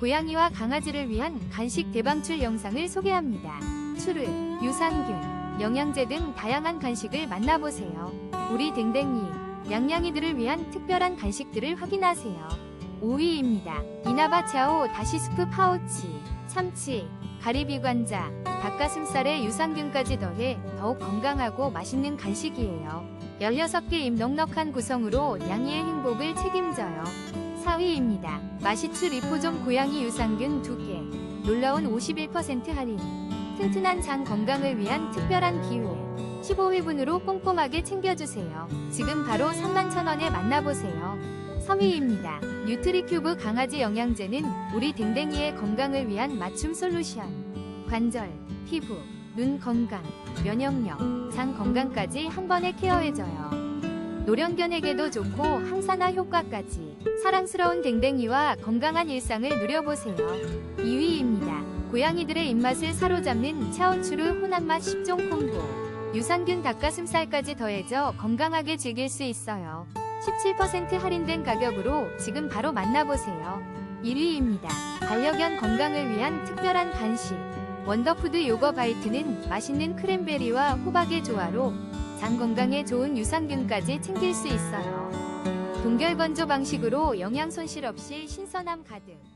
고양이와 강아지를 위한 간식 대방출 영상을 소개합니다. 추르, 유산균, 영양제 등 다양한 간식을 만나보세요. 우리 댕댕이, 양양이들을 위한 특별한 간식들을 확인하세요. 5위입니다. 이나바차오 다시스프 파우치, 참치, 가리비 관자, 닭가슴살에 유산균까지 더해 더욱 건강하고 맛있는 간식이에요. 16개 입 넉넉한 구성으로 양이의 행복을 책임져요. 4위입니다. 마시추 리포종 고양이 유산균 2개. 놀라운 51% 할인. 튼튼한 장 건강을 위한 특별한 기회. 15회분으로 꼼꼼하게 챙겨주세요. 지금 바로 31,000원에 만나보세요. 3위입니다. 뉴트리큐브 강아지 영양제는 우리 댕댕이의 건강을 위한 맞춤 솔루션. 관절, 피부, 눈 건강, 면역력, 장 건강까지 한 번에 케어해줘요. 노령견에게도 좋고 항산화 효과까지 사랑스러운 댕댕이와 건강한 일상을 누려보세요. 2위입니다. 고양이들의 입맛을 사로잡는 차온추르 혼합맛 10종 콤보 유산균 닭가슴살까지 더해져 건강하게 즐길 수 있어요. 17% 할인된 가격으로 지금 바로 만나보세요. 1위입니다. 반려견 건강을 위한 특별한 간식 원더푸드 요거 바이트는 맛있는 크랜베리와 호박의 조화로 장 건강에 좋은 유산균까지 챙길 수 있어요. 동결 건조 방식으로 영양 손실 없이 신선함 가득.